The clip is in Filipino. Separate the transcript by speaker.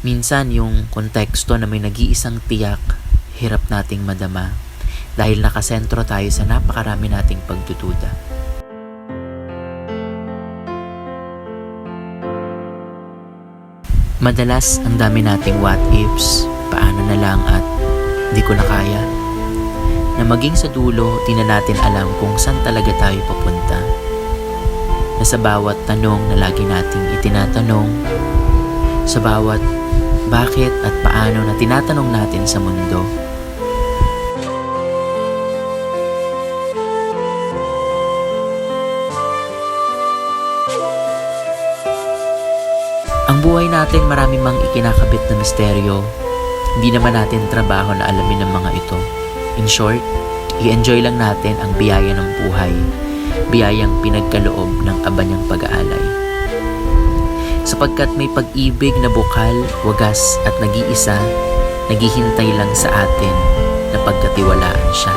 Speaker 1: Minsan yung konteksto na may nag-iisang tiyak, hirap nating madama dahil nakasentro tayo sa napakarami nating pagdududa. Madalas ang dami nating what ifs, paano na lang at di ko na kaya. Na maging sa dulo, di na natin alam kung saan talaga tayo papunta. Na sa bawat tanong na lagi nating itinatanong, sa bawat bakit at paano na tinatanong natin sa mundo, Ang buhay natin marami mang ikinakabit na misteryo. Hindi naman natin trabaho na alamin ang mga ito. In short, i-enjoy lang natin ang biyaya ng buhay. Biyayang pinagkaloob ng aba pag-aalay. Sapagkat may pag-ibig na bukal, wagas at nag-iisa, naghihintay lang sa atin na pagkatiwalaan siya.